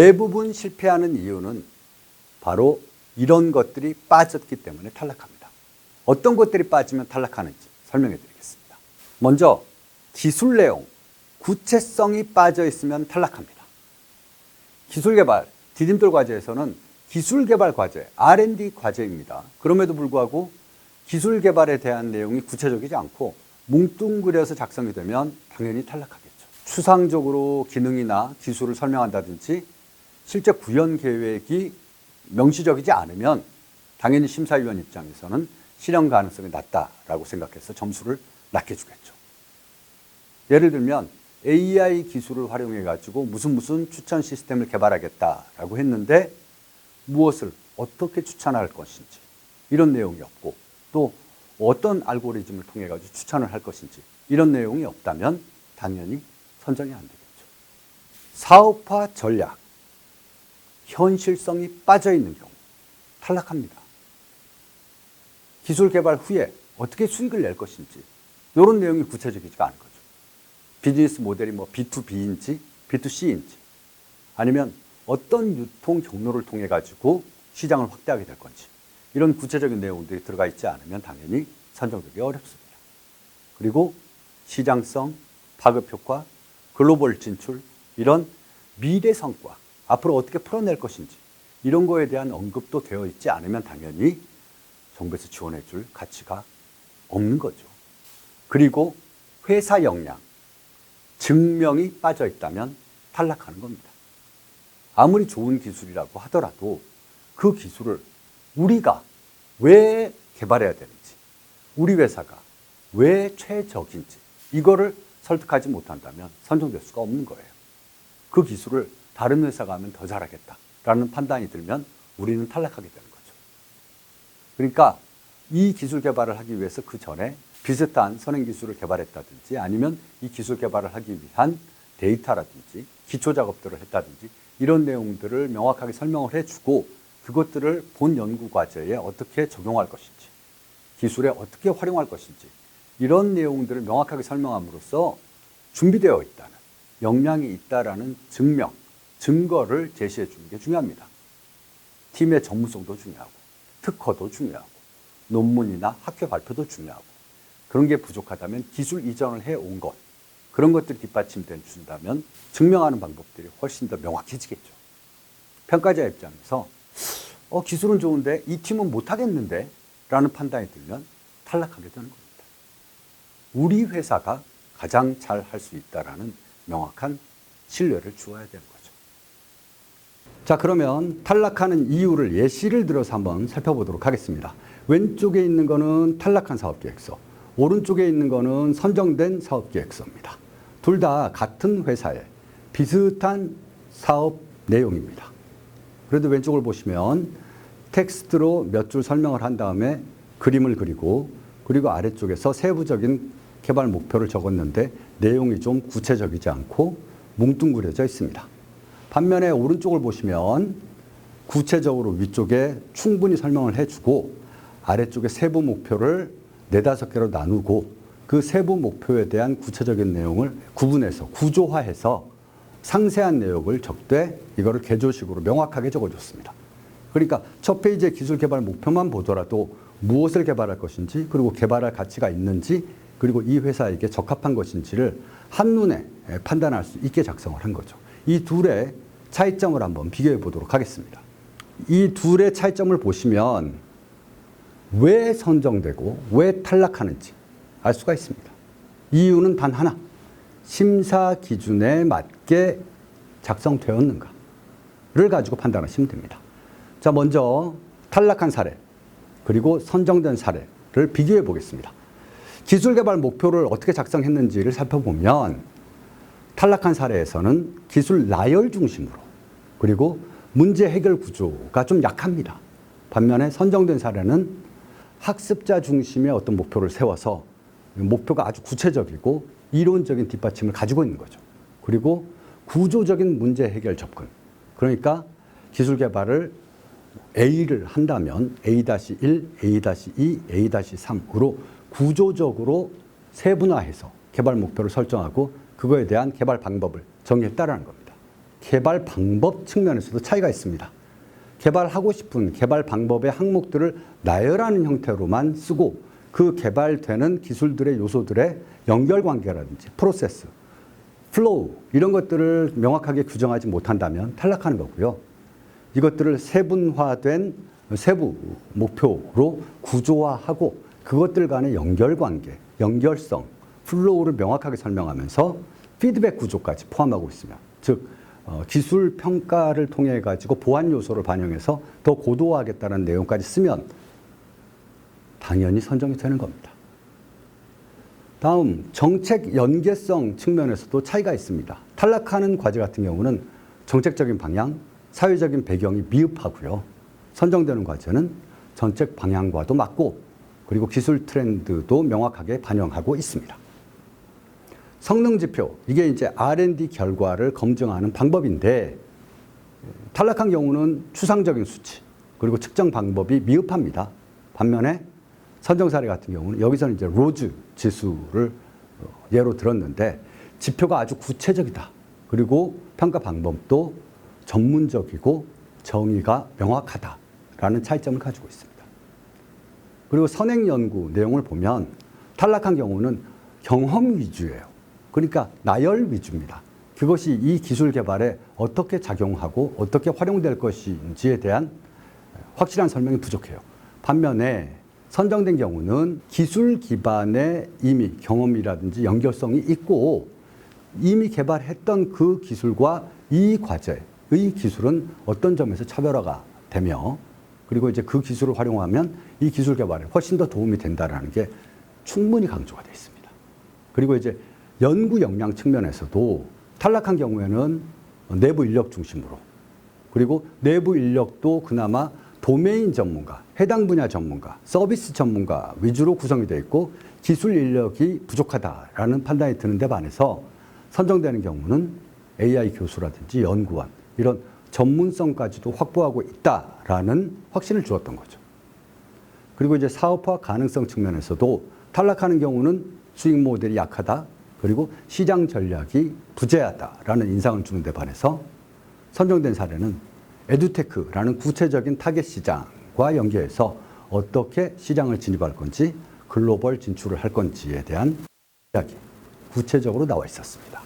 대부분 실패하는 이유는 바로 이런 것들이 빠졌기 때문에 탈락합니다. 어떤 것들이 빠지면 탈락하는지 설명해 드리겠습니다. 먼저 기술 내용, 구체성이 빠져 있으면 탈락합니다. 기술 개발, 디딤돌 과제에서는 기술 개발 과제, R&D 과제입니다. 그럼에도 불구하고 기술 개발에 대한 내용이 구체적이지 않고 뭉뚱그려서 작성이 되면 당연히 탈락하겠죠. 추상적으로 기능이나 기술을 설명한다든지 실제 구현 계획이 명시적이지 않으면 당연히 심사위원 입장에서는 실현 가능성이 낮다라고 생각해서 점수를 낮게 주겠죠. 예를 들면 AI 기술을 활용해 가지고 무슨 무슨 추천 시스템을 개발하겠다라고 했는데 무엇을 어떻게 추천할 것인지 이런 내용이 없고 또 어떤 알고리즘을 통해 가지고 추천을 할 것인지 이런 내용이 없다면 당연히 선정이 안 되겠죠. 사업화 전략 현실성이 빠져 있는 경우 탈락합니다. 기술 개발 후에 어떻게 수익을 낼 것인지 이런 내용이 구체적이지가 않은 거죠. 비즈니스 모델이 뭐 B2B인지 B2C인지 아니면 어떤 유통 경로를 통해 가지고 시장을 확대하게 될 건지 이런 구체적인 내용들이 들어가 있지 않으면 당연히 선정되기 어렵습니다. 그리고 시장성, 파급 효과, 글로벌 진출 이런 미래 성과 앞으로 어떻게 풀어낼 것인지 이런 거에 대한 언급도 되어 있지 않으면 당연히 정부에서 지원해 줄 가치가 없는 거죠. 그리고 회사 역량, 증명이 빠져 있다면 탈락하는 겁니다. 아무리 좋은 기술이라고 하더라도 그 기술을 우리가 왜 개발해야 되는지, 우리 회사가 왜 최적인지, 이거를 설득하지 못한다면 선정될 수가 없는 거예요. 그 기술을 다른 회사가 하면 더 잘하겠다라는 판단이 들면 우리는 탈락하게 되는 거죠. 그러니까 이 기술 개발을 하기 위해서 그 전에 비슷한 선행 기술을 개발했다든지 아니면 이 기술 개발을 하기 위한 데이터라든지 기초 작업들을 했다든지 이런 내용들을 명확하게 설명을 해주고 그것들을 본 연구 과제에 어떻게 적용할 것인지 기술에 어떻게 활용할 것인지 이런 내용들을 명확하게 설명함으로써 준비되어 있다는 역량이 있다라는 증명, 증거를 제시해 주는 게 중요합니다. 팀의 전문성도 중요하고 특허도 중요하고 논문이나 학회 발표도 중요하고 그런 게 부족하다면 기술 이전을 해 온 것 그런 것들이 뒷받침돼 준다면 증명하는 방법들이 훨씬 더 명확해지겠죠. 평가자 입장에서 어, 기술은 좋은데 이 팀은 못하겠는데 라는 판단이 들면 탈락하게 되는 겁니다. 우리 회사가 가장 잘 할 수 있다라는 명확한 신뢰를 주어야 되는 거죠. 자, 그러면 탈락하는 이유를 예시를 들어서 한번 살펴보도록 하겠습니다. 왼쪽에 있는 거는 탈락한 사업 계획서, 오른쪽에 있는 거는 선정된 사업 계획서입니다. 둘 다 같은 회사에 비슷한 사업 내용입니다. 그래도 왼쪽을 보시면 텍스트로 몇 줄 설명을 한 다음에 그림을 그리고 그리고 아래쪽에서 세부적인 개발 목표를 적었는데 내용이 좀 구체적이지 않고 뭉뚱그려져 있습니다. 반면에 오른쪽을 보시면 구체적으로 위쪽에 충분히 설명을 해주고 아래쪽에 세부 목표를 네다섯 개로 나누고 그 세부 목표에 대한 구체적인 내용을 구분해서 구조화해서 상세한 내용을 적되 이거를 개조식으로 명확하게 적어줬습니다. 그러니까 첫 페이지의 기술 개발 목표만 보더라도 무엇을 개발할 것인지 그리고 개발할 가치가 있는지 그리고 이 회사에게 적합한 것인지를 한눈에 판단할 수 있게 작성을 한 거죠. 이 둘의 차이점을 한번 비교해 보도록 하겠습니다. 이 둘의 차이점을 보시면 왜 선정되고 왜 탈락하는지 알 수가 있습니다. 이유는 단 하나. 심사 기준에 맞게 작성되었는가를 가지고 판단하시면 됩니다. 자, 먼저 탈락한 사례, 그리고 선정된 사례를 비교해 보겠습니다. 기술 개발 목표를 어떻게 작성했는지를 살펴보면 탈락한 사례에서는 기술 나열 중심으로 그리고 문제 해결 구조가 좀 약합니다. 반면에 선정된 사례는 학습자 중심의 어떤 목표를 세워서 목표가 아주 구체적이고 이론적인 뒷받침을 가지고 있는 거죠. 그리고 구조적인 문제 해결 접근. 그러니까 기술 개발을 A를 한다면 A-1, A-2, A-3으로 구조적으로 세분화해서 개발 목표를 설정하고 그거에 대한 개발 방법을 정했다라는 겁니다. 개발 방법 측면에서도 차이가 있습니다. 개발하고 싶은 개발 방법의 항목들을 나열하는 형태로만 쓰고 그 개발되는 기술들의 요소들의 연결 관계라든지 프로세스, 플로우 이런 것들을 명확하게 규정하지 못한다면 탈락하는 거고요. 이것들을 세분화된 세부 목표로 구조화하고 그것들 간의 연결 관계, 연결성, 플로우를 명확하게 설명하면서 피드백 구조까지 포함하고 있으면 즉 어, 기술 평가를 통해 가지고 보완 요소를 반영해서 더 고도화하겠다는 내용까지 쓰면 당연히 선정이 되는 겁니다. 다음 정책 연계성 측면에서도 차이가 있습니다. 탈락하는 과제 같은 경우는 정책적인 방향, 사회적인 배경이 미흡하고요. 선정되는 과제는 정책 방향과도 맞고 그리고 기술 트렌드도 명확하게 반영하고 있습니다. 성능 지표 이게 이제 R&D 결과를 검증하는 방법인데 탈락한 경우는 추상적인 수치 그리고 측정 방법이 미흡합니다. 반면에 선정 사례 같은 경우는 여기서는 이제 로즈 지수를 어, 예로 들었는데 지표가 아주 구체적이다. 그리고 평가 방법도 전문적이고 정의가 명확하다라는 차이점을 가지고 있습니다. 그리고 선행 연구 내용을 보면 탈락한 경우는 경험 위주예요. 그러니까 나열 위주입니다. 그것이 이 기술 개발에 어떻게 작용하고 어떻게 활용될 것인지에 대한 확실한 설명이 부족해요. 반면에 선정된 경우는 기술 기반의 이미 경험이라든지 연결성이 있고 이미 개발했던 그 기술과 이 과제의 기술은 어떤 점에서 차별화가 되며 그리고 이제 그 기술을 활용하면 이 기술 개발에 훨씬 더 도움이 된다라는 게 충분히 강조가 되어 있습니다. 그리고 이제 연구 역량 측면에서도 탈락한 경우에는 내부 인력 중심으로 그리고 내부 인력도 그나마 도메인 전문가, 해당 분야 전문가, 서비스 전문가 위주로 구성이 되어 있고 기술 인력이 부족하다라는 판단이 드는 데 반해서 선정되는 경우는 AI 교수라든지 연구원 이런 전문성까지도 확보하고 있다라는 확신을 주었던 거죠. 그리고 이제 사업화 가능성 측면에서도 탈락하는 경우는 수익 모델이 약하다. 그리고 시장 전략이 부재하다라는 인상을 주는 데 반해서 선정된 사례는 에듀테크라는 구체적인 타겟 시장과 연계해서 어떻게 시장을 진입할 건지 글로벌 진출을 할 건지에 대한 이야기 구체적으로 나와 있었습니다.